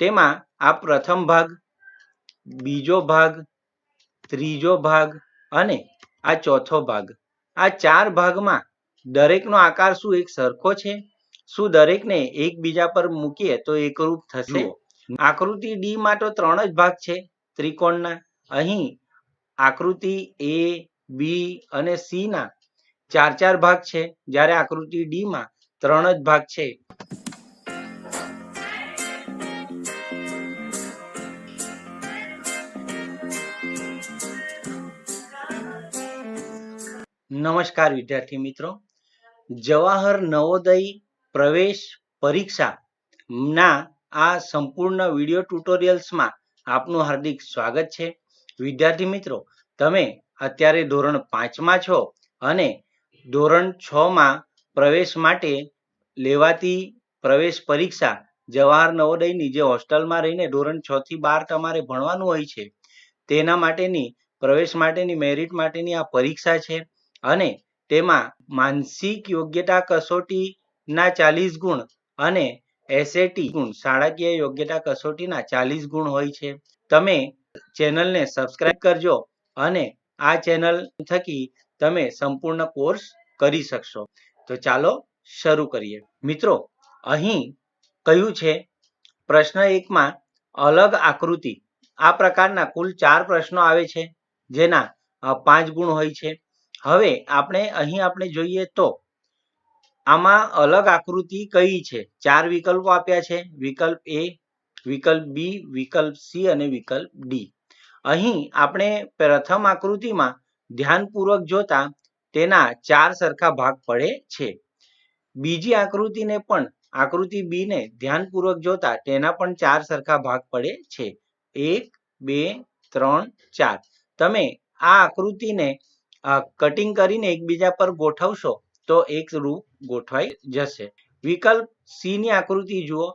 તેમાં આ પ્રથમ ભાગ બીજો ભાગ ત્રીજો ભાગ અને આ ચોથો ભાગ. આ ચાર ભાગમાં દરેકનો આકાર શું એક સરખો છે? શું દરેકને એકબીજા પર મૂકીએ તો એકરૂપ થશે? આકૃતિ ડી માં તો ત્રણ જ ભાગ છે ત્રિકોણના. અહીં આકૃતિ એ બી અને સી ના ચાર ચાર ભાગ છે જ્યારે આકૃતિ ડી માં ત્રણ જ ભાગ છે. નમસ્કાર વિદ્યાર્થી મિત્રો. જવાહર નવોદય પ્રવેશ પરીક્ષા ના આ સંપૂર્ણ વીડિયો ટ્યુટોરિયલ્સમાં આપનું હાર્દિક સ્વાગત છે. વિદ્યાર્થી મિત્રો, તમે અત્યારે ધોરણ પાંચમાં છો અને ધોરણ છ માં પ્રવેશ માટે લેવાતી પ્રવેશ પરીક્ષા જવાહર નવોદયની જે હોસ્ટેલમાં રહીને ધોરણ છ થી બાર તમારે ભણવાનું હોય છે, તેના માટેની, પ્રવેશ માટેની મેરિટ માટેની આ પરીક્ષા છે. અને તેમાં માનસિક યોગ્યતા કસોટીના ચાલીસ ગુણ અને એસએટી ગુણ, શાળાકીય યોગ્યતા કસોટીના ચાલીસ ગુણ હોય છે. તમે ચેનલને સબસ્ક્રાઇબ કરજો અને આ ચેનલ થકી તમે સંપૂર્ણ કોર્સ કરી શકશો. તો ચાલો શરૂ કરીએ. મિત્રો, અહીં કયું છે? પ્રશ્ન એકમાં, અલગ આકૃતિ. આ પ્રકારના કુલ ચાર પ્રશ્નો આવે છે, જેના પાંચ ગુણ હોય છે. હવે આપણે અહીં આપણે જોઈએ તો આમાં અલગ આકૃતિ કઈ છે? ચાર વિકલ્પો આપ્યા છે. વિકલ્પ એ વિકલ્પ બી વિકલ્પ સી અને વિકલ્પ ડી અહીં આપણે પ્રથમ આકૃતિમાં ધ્યાનપૂર્વક જોતા તેના ચાર સરખા ભાગ પડે છે. બીજી આકૃતિને પણ, આકૃતિ બી ને ધ્યાનપૂર્વક જોતા તેના પણ ચાર સરખા ભાગ પડે છે. એક, બે, ત્રણ, ચાર. તમે આ આકૃતિને કટિંગ કરીને એકબીજા પર ગોઠવશો, તો એક રૂપ ગોઠવાઈ જશે. વિકલ્પ સી ની આકૃતિ જુઓ.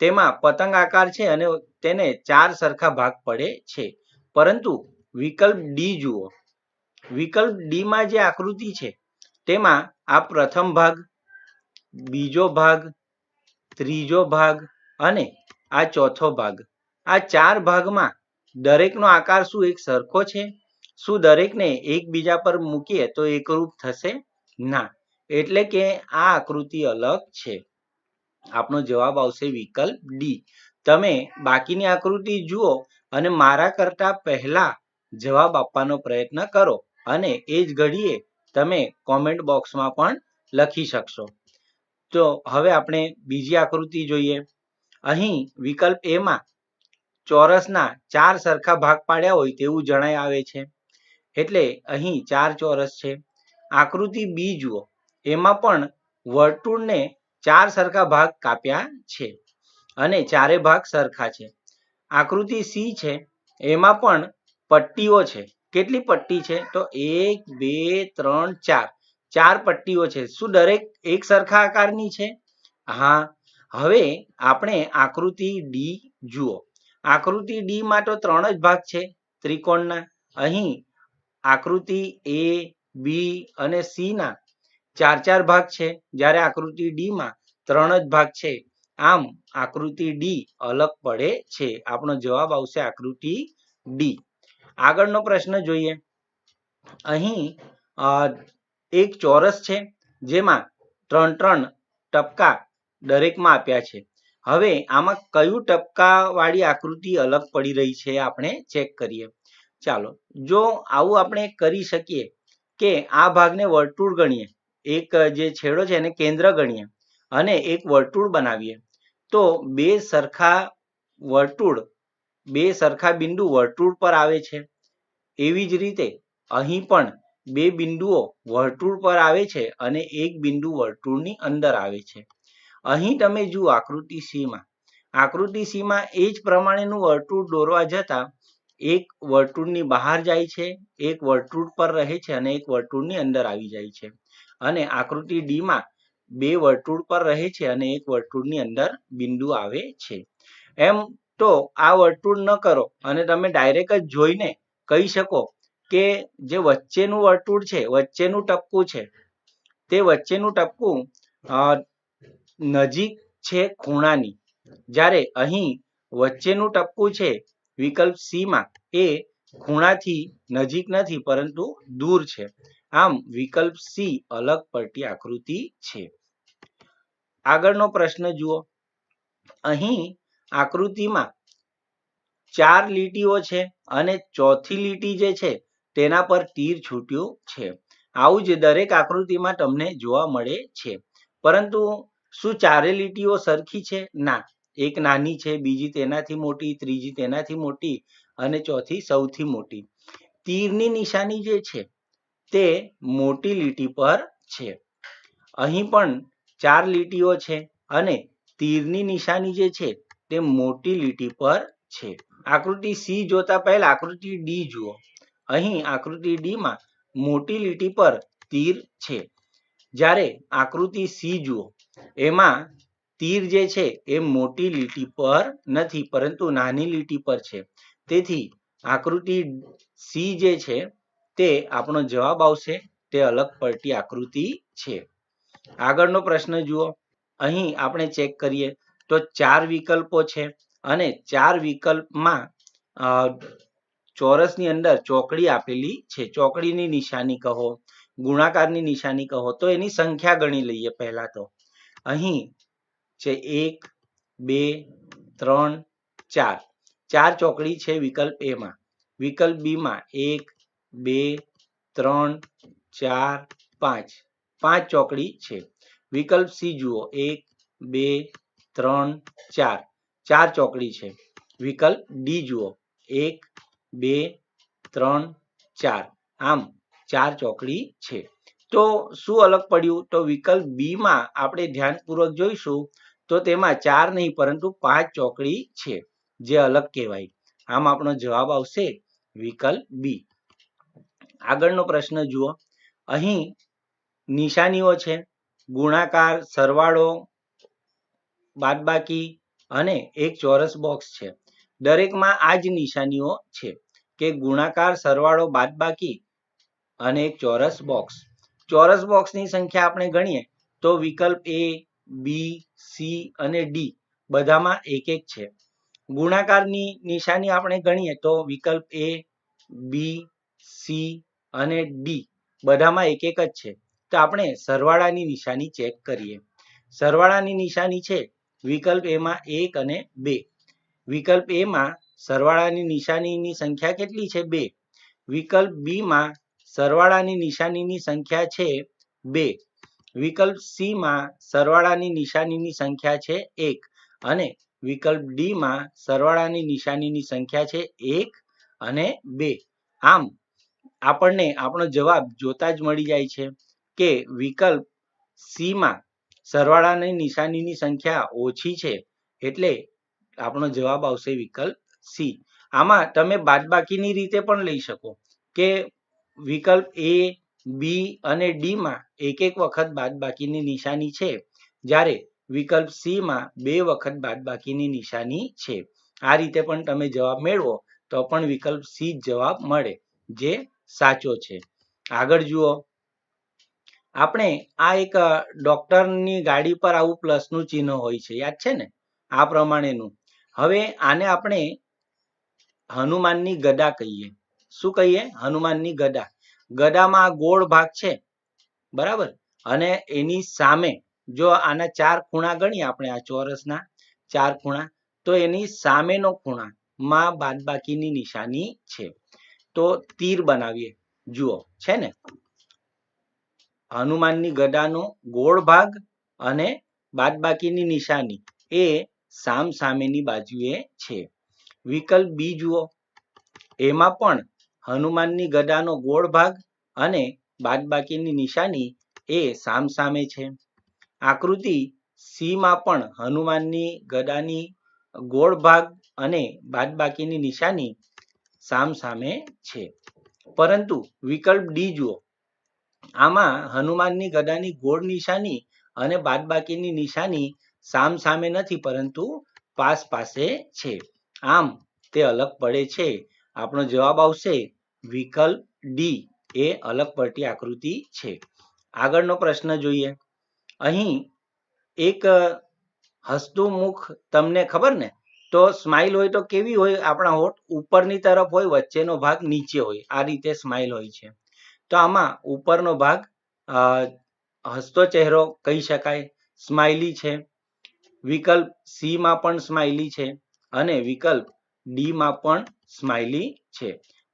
તેમાં પતંગ આકાર છે અને તેને ચાર સરખા ભાગ પડે છે. પરંતુ વિકલ્પ ડી જુઓ. વિકલ્પ ડી માં જે આકૃતિ છે, તેમાં આ પ્રથમ ભાગ, બીજો ભાગ, ત્રીજો ભાગ અને આ ચોથો ભાગ. આ ચાર ભાગમાં દરેકનો આકાર શું એક સરખો છે? શું દરેકને એકબીજા પર મૂકીએ તો એકરૂપ થશે? ના. એટલે કે આ આકૃતિ અલગ છે. આપનો જવાબ આવશે વિકલ્પ ડી તમે બાકીની આકૃતિ જુઓ અને મારા કરતા પહેલા જવાબ આપવાનો પ્રયત્ન કરો અને એ જ ઘડીએ તમે કોમેન્ટ બોક્સમાં પણ લખી શકશો. તો હવે આપણે બીજી આકૃતિ જોઈએ. અહીં વિકલ્પ એમાં ચોરસના ચાર સરખા ભાગ પાડ્યા હોય તેવું જણાય આવે છે. એટલે અહીં ચાર ચોરસ છે. આકૃતિ બી જુઓ. એમાં પણ વર્તુળને ચાર સરખા ભાગ કાપ્યા છે અને ચારે ભાગ સરખા છે. આકૃતિ સી છે. એમાં પણ પટ્ટીઓ છે. કેટલી પટ્ટી છે? તો એક, બે, ત્રણ, ચાર. ચાર પટ્ટીઓ છે. શું દરેક એક સરખા આકારની છે? હા. હવે આપણે આકૃતિ ડી જુઓ. આકૃતિ ડી માં તો ત્રણ જ ભાગ છે. ત્રિકોણના. અહીં આકૃતિ એ બી અને સી ના ચાર ચાર ભાગ છે. જ્યારે આકૃતિ ડી માં ત્રણ જ ભાગ છે. આમ આકૃતિ ડી અલગ પડે છે. આપણો જવાબ આવશે આકૃતિ ડી આગળનો પ્રશ્ન જોઈએ. અહીં એક ચોરસ છે જેમાં ત્રણ ત્રણ ટપકા દરેકમાં આપ્યા છે. હવે આમાં કયું ટપકા વાળી આકૃતિ અલગ પડી રહી છે આપણે ચેક કરીએ. ચાલો, જો આવું આપણે કરી શકીએ કે આ ભાગને વર્તુળ ગણીએ, એક જે છેડો છે એને કેન્દ્ર ગણીએ અને એક વર્તુળ બનાવીએ, તો બે સરખા વર્તુળ, બે સરખા બિંદુ વર્તુળ પર આવે છે. એવી જ રીતે અહીં પણ બે બિંદુઓ વર્તુળ પર આવે છે અને એક બિંદુ વર્તુળની અંદર આવે છે. અહીં તમે જુઓ આકૃતિ સીમાં આકૃતિ સીમાં એ જ પ્રમાણેનું વર્તુળ દોરવા જતા એક વર્તુળની બહાર જાય છે, એક વર્તુળ પર રહે છે અને એક વર્તુળની અંદર આવી જાય છે. અને આકૃતિ ડીમાં બે વર્તુળ પર રહે છે અને એક વર્તુળની અંદર બિંદુ આવે છે. એમ તો આ વર્તુળ ન કરો અને તમે ડાયરેક્ટ જ જોઈને કહી શકો કે જે વચ્ચેનું વર્તુળ છે, વચ્ચેનું ટપકું છે, તે વચ્ચેનું ટપકું નજીક છે ખૂણાની. જ્યારે અહીં વચ્ચેનું ટપકું છે વિકલ્પ સી માં એ ખૂણાથી નજીક નથી, પરંતુ દૂર છે. આમ વિકલ્પ સી અલગ પડતી આકૃતિ છે. આગળનો પ્રશ્ન જુઓ. અહીં આકૃતિમાં ચાર લીટીઓ છે અને ચોથી લીટી જે છે તેના પર તીર છૂટ્યું છે. આવું જ દરેક આકૃતિમાં તમને જોવા મળે છે. પરંતુ શું ચારે લીટીઓ સરખી છે? ના. એક નાની છે, બીજી તેનાથી મોટી, ત્રીજી તેનાથી મોટી અને ચોથી સૌથી મોટી. તીરની નિશાની જે છે, તે મોટી લીટી પર છે. અહીં પણ ચાર લીટીઓ છે અને તીરની નિશાની જે છે, તે મોટી લીટી પર છે. આકૃતિ સી જોતા પહેલા આકૃતિ ડી જુઓ. અહીં આકૃતિ ડી માં મોટી લીટી પર તીર છે. જ્યારે આકૃતિ સી જુઓ, એમાં તીર જે છે એ મોટી લીટી પર નથી, પરંતુ નાની લીટી પર છે. તેથી આકૃતિ સી જે છે તે આપણો જવાબ આવશે, તે અલગ પડતી આકૃતિ છે. આગળનો પ્રશ્ન જુઓ. અહીં આપણે ચેક કરીએ તો ચાર વિકલ્પો છે અને ચાર વિકલ્પમાં ચોરસની અંદર ચોકડી આપેલી છે. ચોકડીની નિશાની કહો, ગુણાકારની નિશાની કહો, તો એની સંખ્યા ગણી લઈએ પહેલા તો. અહીં છે એક, બે, ત્રણ, ચાર. ચાર ચોકડી છે વિકલ્પ એ માં. વિકલ્પ બી માં એક, બે, ત્રણ, ચાર, પાંચ. પાંચ ચોકડી છે. વિકલ્પ સી જુઓ. એક, બે, ત્રણ, ચાર. ચાર ચોકડી છે. વિકલ્પ ડી જુઓ. એક, બે, ત્રણ, ચાર. આમ ચાર ચોકડી છે. તો શું અલગ પડ્યું? તો વિકલ્પ બી માં આપણે ધ્યાનપૂર્વક જોઈશું તો તેમાં ચાર નહીં, પરંતુ પાંચ ચોકડી છે, જે અલગ કહેવાય. આમ આપણો જવાબ આવશે વિકલ્પ બી આગળનો પ્રશ્ન જુઓ. અહીં નિશાનીઓ છે, ગુણાકાર, સરવાળો, બાદબાકી અને એક ચોરસ બોક્સ છે. દરેકમાં આ જ નિશાનીઓ છે કે ગુણાકાર, સરવાળો, બાદબાકી અને એક ચોરસ બોક્સ ચોરસ બોક્સની સંખ્યા આપણે ગણીએ, તો વિકલ્પ એ, બી, સી અને ડી બધામાં એક એક છે. ગુણાકારની નિશાની આપણે ગણીએ, તો વિકલ્પ એ, બી, સી અને ડી બધામાં એક એક જ છે. તો આપણે સરવાળાની નિશાની ચેક કરીએ. સરવાળાની નિશાની છે, વિકલ્પ એમાં એક અને બે. વિકલ્પ એમાં સરવાળાની નિશાનીની સંખ્યા કેટલી છે? બે. વિકલ્પ બી માં સરવાળાની નિશાનીની સંખ્યા છે બે. વિકલ્પ સી માં સરવાળાની નિશાનીની સંખ્યા છે એક અને વિકલ્પ ડી માં સરવાળાની નિશાનીની સંખ્યા છે એક અને બે. આમ, આપણને આપણો જવાબ જોતા જ મળી જાય છે કે વિકલ્પ સી માં સરવાળાની નિશાનીની સંખ્યા ઓછી છે એટલે આપણો જવાબ આવશે વિકલ્પ સી આમાં તમે બાદબાકીની રીતે પણ લઈ શકો કે વિકલ્પ એ બી અને ડી માં એક એક વખત બાદબાકીની નિશાની છે. જ્યારે વિકલ્પ સી માં બે વખત બાદબાકીની નિશાની છે. આ રીતે પણ તમે જવાબ મેળવો, તો પણ વિકલ્પ સી જવાબ મળે, જે સાચો છે. આગળ જુઓ. આપણે આ એક ડોક્ટરની ગાડી પર આવું પ્લસનું ચિહ્ન હોય છે, યાદ છે ને? આ પ્રમાણેનું. હવે આને આપણે હનુમાનની ગદા કહીએ. શું કહીએ? હનુમાનની ગદા. ગદામાં ગોળ ભાગ છે. બરાબર? અને એની સામે જો આના ચાર ખૂણા ગણીએ આપણે આ ચોરસના ચાર ખૂણા, તો એની સામેનો ખૂણા માં બાદબાકીની નિશાની છે. તો તીર બનાવીએ. જુઓ, છે ને? હનુમાનની ગદાનો ગોળ ભાગ અને બાદબાકીની નિશાની એ સામ સામેની બાજુએ છે. વિકલ્પ બી જુઓ. એમાં પણ હનુમાનની ગદાનો ગોળ ભાગ અને બાદબાકીની નિશાની એ સામ સામે છે. આકૃતિ સીમાં પણ હનુમાનની ગદાની ગોળ ભાગ અને બાદબાકીની નિશાની સામ સામે છે. પરંતુ વિકલ્પ ડી જુઓ. આમાં હનુમાનની ગદાની ગોળ નિશાની અને બાદબાકીની નિશાની સામ સામે નથી, પરંતુ પાસ પાસે છે. આમ, તે અલગ પડે છે. આપણો જવાબ આવશે વિકલ્પ ડી એ અલગ પડતી આકૃતિ છે. આગળનો પ્રશ્ન જોઈએ. અહીં એક હસતું મુખ તમને ખબર ને? તો સ્માઇલ હોય તો કેવી હોય? આપણા હોઠ ઉપરની તરફ હોય, વચ્ચેનો ભાગ નીચે હોય. આ રીતે સ્માઇલ હોય છે. તો આમાં ઉપરનો ભાગ હસતો ચહેરો કહી શકાય સ્માઇલી છે. વિકલ્પ સી માં પણ સ્માઇલી છે અને વિકલ્પ ડી માં પણ સ્માઇલી છે.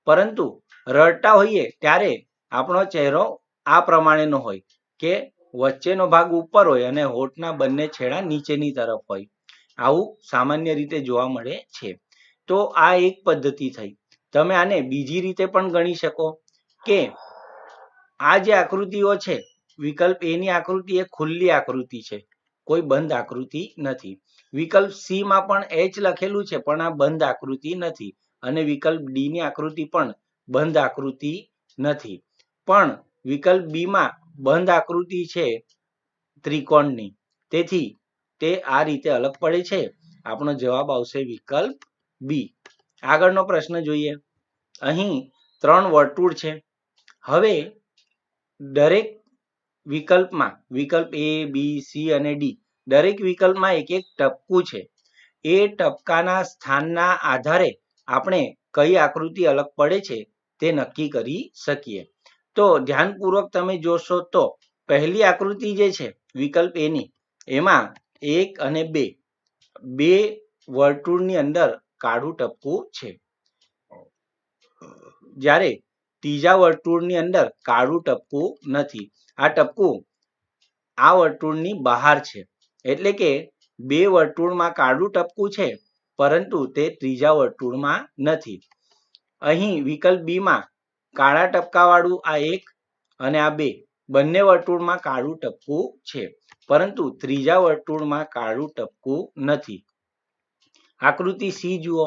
પરંતુ રડતા હોઈએ ત્યારે આપણો ચહેરો આ પ્રમાણેનો હોય કે વચ્ચેનો ભાગ ઉપર હોય અને હોઠના બંને છેડા નીચેની તરફ હોય. આવું સામાન્ય રીતે જોવા મળે છે. તો આ એક પદ્ધતિ થઈ. તમે આને બીજી રીતે પણ ગણી શકો કે આ જે આકૃતિઓ છે, વિકલ્પ એ ની આકૃતિ એ ખુલ્લી આકૃતિ છે. કોઈ બંધ આકૃતિ નથી. વિકલ્પ સી માં પણ એચ લખેલું છે, પણ આ બંધ આકૃતિ નથી. અને વિકલ્પ ડી ની આકૃતિ પણ બંધ આકૃતિ નથી. પણ વિકલ્પ બી માં બંધ આકૃતિ છે ત્રિકોણની. તેથી તે આ રીતે અલગ પડે છે. આપણો જવાબ આવશે વિકલ્પ બી આગળનો પ્રશ્ન જોઈએ. અહીં ત્રણ વર્તુળ છે. હવે દરેક વિકલ્પમાં, વિકલ્પ એ બી સી અને ડી દરેક વિકલ્પમાં એક એક ટપકું છે. એ ટપકાના સ્થાનના આધારે આપણે કઈ આકૃતિ અલગ પડે છે તે નક્કી કરી શકીએ. તો ધ્યાનપૂર્વક તમે જોશો તો પહેલી આકૃતિ જે છે વિકલ્પ એની એમાં એક અને બે બે વર્તુળની અંદર કાળું ટપકું છે. જ્યારે ત્રીજા વર્તુળની અંદર કાળું ટપકું નથી, આ ટપકું આ વર્તુળની બહાર છે. એટલે કે બે વર્તુળમાં કાળું ટપકું છે પરંતુ તે ત્રીજા વર્તુળમાં નથી. અહીં વિકલ્પ બી માં કાળા ટપકાવાળું આ એક અને આ બે. બંને વર્તુળમાં કાળું ટપકું છે, પરંતુ ત્રીજા વર્તુળમાં કાળું ટપકું નથી. આકૃતિ સી જુઓ.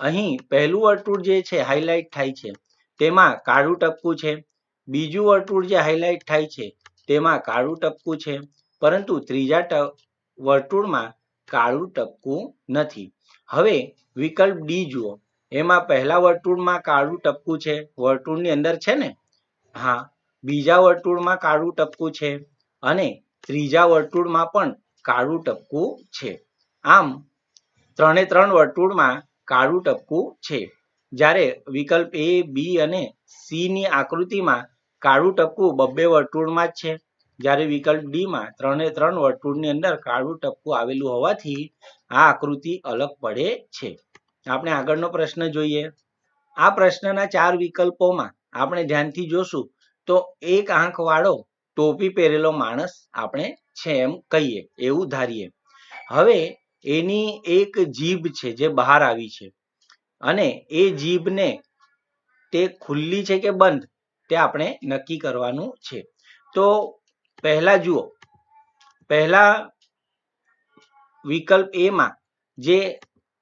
અહીં પહેલું વર્તુળ જે છે હાઇલાઇટ થાય છે, તેમાં કાળું ટપકું છે. બીજું વર્તુળ જે હાઇલાઇટ થાય છે, તેમાં કાળું ટપકું છે, પરંતુ ત્રીજા વર્તુળમાં કાળું ટપકું નથી. હવે વિકલ્પ ડી જુઓ. એમાં પહેલા વર્તુળમાં કાળું ટપકું છે. વર્તુળની અંદર છે ને? હા, બીજા વર્તુળમાં કાળું ટપકું છે અને ત્રીજા વર્તુળમાં પણ કાળું ટપકું છે. આમ, ત્રણે ત્રણ વર્તુળમાં કાળું ટપકું છે. જ્યારે વિકલ્પ એ, બી અને સી ની આકૃતિમાં કાળું ટપકું બબ્બે વર્તુળમાં જ છે. જ્યારે વિકલ્પ ડી માં ત્રણે ત્રણ વર્તુળની અંદર કાળું ટપકું આવેલું હોવાથી આ આકૃતિ અલગ પડે છે. આપણે આગળનો પ્રશ્ન જોઈએ. આ પ્રશ્નના ચાર વિકલ્પોમાં આપણે ધ્યાનથી જોશું તો એક આંખ વાળો ટોપી પહેરેલો માણસ આપણે છે એમ કહીએ, એવું ધારીએ. હવે એની એક જીભ છે જે બહાર આવી છે અને એ જીભને તે ખુલ્લી છે કે બંધ તે આપણે નક્કી કરવાનું છે. તો પહેલા જુઓ, પહેલા વિકલ્પ એ માં જે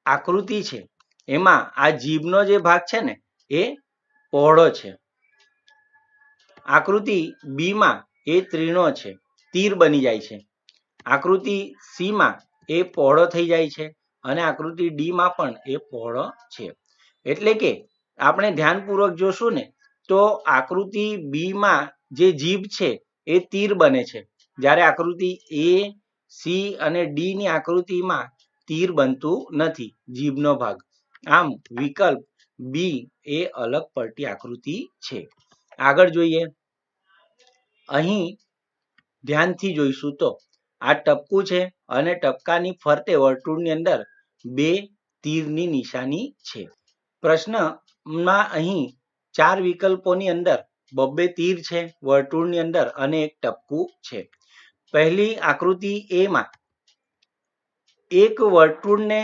આકૃતિ છે, એમાં આ જીભનો જે ભાગ છે ને, એ પહોળો છે. આકૃતિ બી માં એ ત્રીણો છે, તીર બની જાય છે. આકૃતિ સી માં એ પહોળો થઈ જાય છે અને આકૃતિ ડી માં પણ એ પહોળો છે. એટલે કે આપણે ધ્યાનપૂર્વક જોશું ને, તો આકૃતિ બી માં જે જીભ છે, એ તીર બને છે. જ્યારે આકૃતિ એ સી અને ડી ની આકૃતિમાં તીર બનતું નથી, જીભનો ભાગ. આમ વિકલ્પ બી એ અલગ પડતી આકૃતિ છે. આગળ જોઈએ. અહીં ધ્યાનથી જોઈશું તો આ ટપકું છે અને ટપકાની ફરતે વર્તુળની અંદર બે તીરની નિશાની છે. પ્રશ્નમાં અહીં ચાર વિકલ્પોની અંદર બબ્બે તીર છે, વર્તુળની અંદર અને એક ટપકું છે. પહેલી આકૃતિ એ માં એક વર્તુળને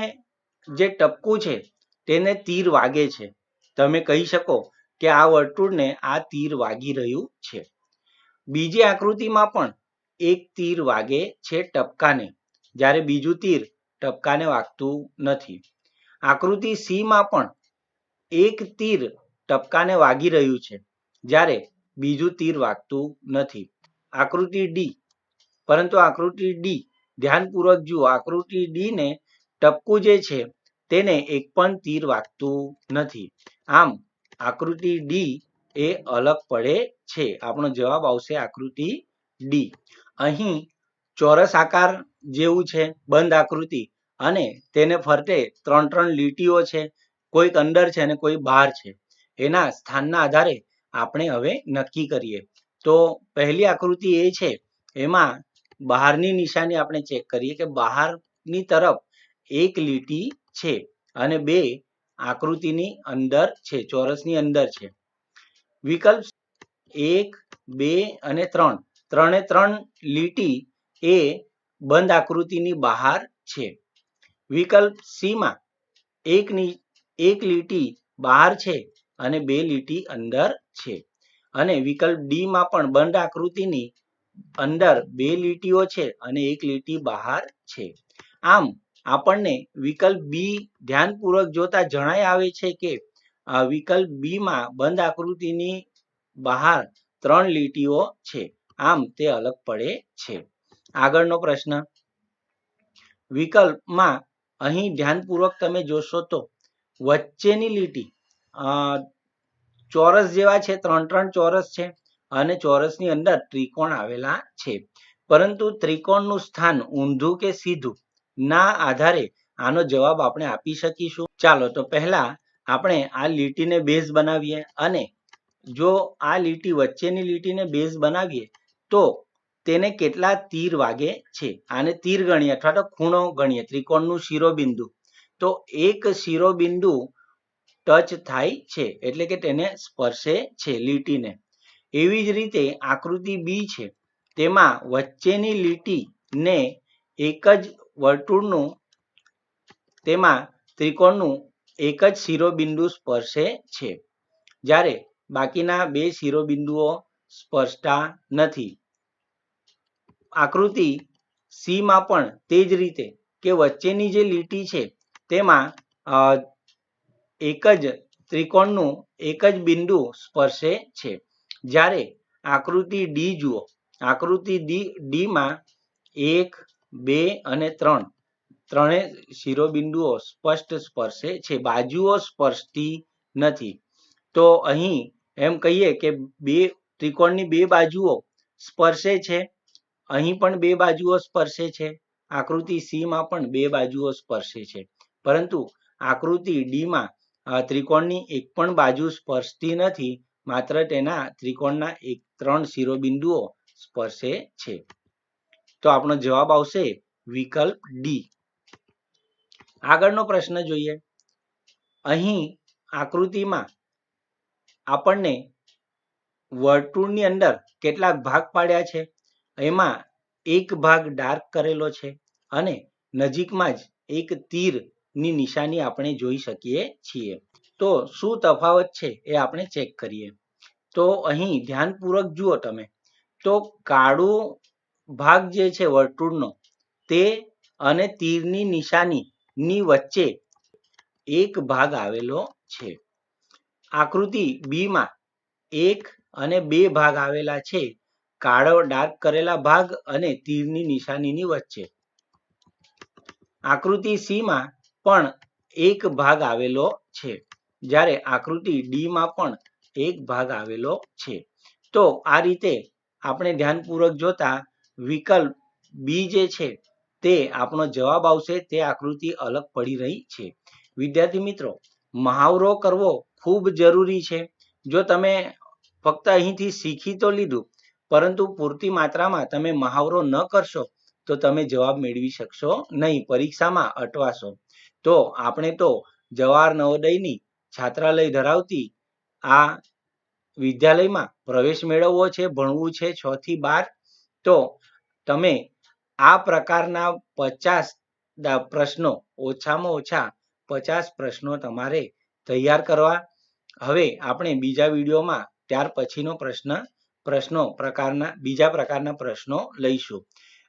જે ટપકું છે તેને તીર વાગે છે. તમે કહી શકો કે આ વર્તુળને આ તીર વાગી રહ્યું છે. બીજી આકૃતિમાં પણ એક તીર વાગે છે ટપકાને, જ્યારે બીજું તીર ટપકાને વાગતું નથી. આકૃતિ સી માં પણ એક તીર ટપકાને વાગી રહ્યું છે, જ્યારે બીજું તીર વાગતું નથી. આકૃતિ ડી પરંતુ આકૃતિ ડી ધ્યાનપૂર્વક જુઓ, આકૃતિ ડી ને ટપકું જે છે, તેને એક પણ તીર વાગતું નથી. આમ, આકૃતિ ડી એ અલગ પડે છે. આપણો જવાબ આવશે આકૃતિ ડી અહીં ચોરસ આકાર જેવું છે, બંધ આકૃતિ, અને તેને ફરતે ત્રણ ત્રણ લીટીઓ છે, કોઈક અંદર છે અને કોઈ બહાર છે. એના સ્થાનના આધારે આપણે હવે નક્કી કરીએ. તો પહેલી આકૃતિ એ છે, એમાં બહારની નિશાની આપણે ચેક કરીએ કે બહારની તરફ એક લીટી છે અને બે આકૃતિની અંદર છે, ચોરસની અંદર છે. વિકલ્પ એક, બે અને ત્રણ. ત્રણે ત્રણ લીટી એ બંધ આકૃતિની બહાર છે. વિકલ્પ સી માં એકની એક લીટી બહાર છે અને બે લીટી અંદર છે. અને વિકલ્પ ડીમાં પણ બંધ આકૃતિની અંદર બે લીટીઓ છે અને એક લીટી બહાર છે. આમ, આપણને વિકલ્પ બી ધ્યાનપૂર્વક જોતા જણાય આવે છે કે વિકલ્પ બી માં બંધ આકૃતિની બહાર ત્રણ લીટીઓ છે. આમ, તે અલગ પડે છે. આગળનો પ્રશ્ન. વિકલ્પમાં અહીં ધ્યાનપૂર્વક તમે જોશો તો, વચ્ચેની લીટી ચોરસ જેવા છે, ત્રણ ત્રણ ચોરસ છે. અને ચોરસની અંદર ત્રિકોણ આવેલા છે. પરંતુ ત્રિકોણનું સ્થાન ઊંધું કે સીધું? ના આધારે આનો જવાબ આપણે આપી શકીશું. ચાલો તો પહેલા આપણે આ લીટીને બેઝ બનાવીએ અને જો આ લીટી વચ્ચેની લીટીને બેઝ બનાવીએ તો તેને કેટલા તીર વાગે છે? આને તીર ગણીએ અથવા તો ખૂણો ગણીએ, ત્રિકોણનું શિરોબિંદુ. તો એક શિરોબિંદુ ટચ થાય છે, એટલે કે તેને સ્પર્શે છે લીટીને. એવી જ રીતે આકૃતિ બી છે. તેમાં વચ્ચેની લીટીને એક જ વર્તુળનું, તેમાં ત્રિકોણનું એક જ શિરોબિંદુ સ્પર્શે છે. જ્યારે બાકીના બે શિરોબિંદુઓ સ્પર્શતા નથી. આકૃતિ સીમાં પણ તે જ રીતે કે વચ્ચેની જે લીટી છે, તેમાં એક જ ત્રિકોણનું એક જ બિંદુ સ્પર્શે છે. જ્યારે આકૃતિ ડી જુઓ, આકૃતિ ડી ડીમાં એક, બે અને ત્રણ, ત્રણે શિરોબિંદુઓ સ્પષ્ટ સ્પર્શે છે, બાજુઓ સ્પર્શતી નથી. તો અહીં એમ કહીએ કે બે ત્રિકોણની બે બાજુઓ સ્પર્શે છે, અહીં પણ બે બાજુઓ સ્પર્શે છે, આકૃતિ સી માં પણ બે બાજુઓ સ્પર્શે છે. પરંતુ આકૃતિ ડી માં ત્રિકોણની એક પણ બાજુ સ્પર્શતી નથી માત્ર તેના ત્રિકોણના એક ત્રણ શિરોબિંદુઓ સ્પર્શે છે. તો આપણો જવાબ આવશે વિકલ્પ ડી આગળનો પ્રશ્ન જોઈએ. અહીં આકૃતિમાં આપણને વર્તુળની અંદર કેટલાક ભાગ પાડ્યા છે. એમાં એક ભાગ ડાર્ક કરેલો છે અને નજીકમાં જ એક તીરની નિશાની આપણે જોઈ શકીએ છીએ. તો શું તફાવત છે એ આપણે ચેક કરીએ. તો અહીં ધ્યાનપૂર્વક જુઓ તમે. તો કાળો ભાગ જે છે વર્તુળનો, તે અને તીરની નિશાની ની વચ્ચે એક ભાગ આવેલો છે. આકૃતિ બીમાં એક અને બે ભાગ આવેલા છે. કાળો ડાર્ક કરેલા ભાગ અને તીરની નિશાનીની વચ્ચે. આકૃતિ સી માં પણ એક ભાગ આવેલો છે. જ્યારે આકૃતિ ડી માં પણ એક ભાગ આવેલો છે. તો આ રીતે આપણે ધ્યાનપૂર્વક જોતા વિકલ્પ બી જે છે તે આપણો જવાબ આવશે, તે આકૃતિ અલગ પડી રહી છે. વિદ્યાર્થી મિત્રો, મહાવરો કરવો ખૂબ જરૂરી છે. જો તમે ફક્ત અહીંથી શીખી તો લીધું, પરંતુ પૂરતી માત્રામાં તમે મહાવરો ન કરશો, તો તમે જવાબ મેળવી શકશો નહીં, પરીક્ષામાં અટવાશો. તો આપણે તો જવાહર નવોદયની છાત્રાલય ધરાવતી આ વિદ્યાલયમાં પ્રવેશ મેળવવો છે, ભણવું છે, છ થી બાર, તો તમે આ પ્રકારના પચાસ પ્રશ્નો, ઓછામાં ઓછા પચાસ પ્રશ્નો તમારે તૈયાર કરવા. હવે આપણે બીજા વિડીયોમાં ત્યાર પછીનો પ્રશ્ન, પ્રશ્નો પ્રકારના, બીજા પ્રકારના પ્રશ્નો લઈશું.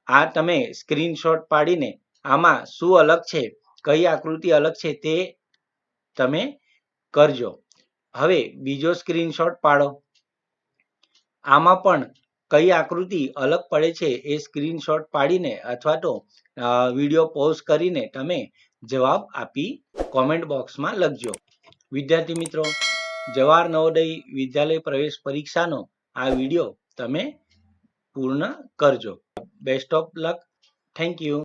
આ તમે સ્ક્રીનશોટ પાડીને આમાં શું અલગ છે, કઈ આકૃતિ અલગ છે તે તમે કરજો. હવે બીજો સ્ક્રીનશોટ પાડો. આમાં પણ કઈ આકૃતિ અલગ પડે છે એ સ્ક્રીનશોટ પાડીને અથવા તો વીડિયો પોઝ કરીને તમે જવાબ આપી કોમેન્ટ બોક્સમાં લખજો. વિદ્યાર્થી મિત્રો, જવાહર નવોદય વિદ્યાલય પ્રવેશ પરીક્ષાનો આ વીડિયો તમે પૂર્ણ કરજો. Best of luck thank you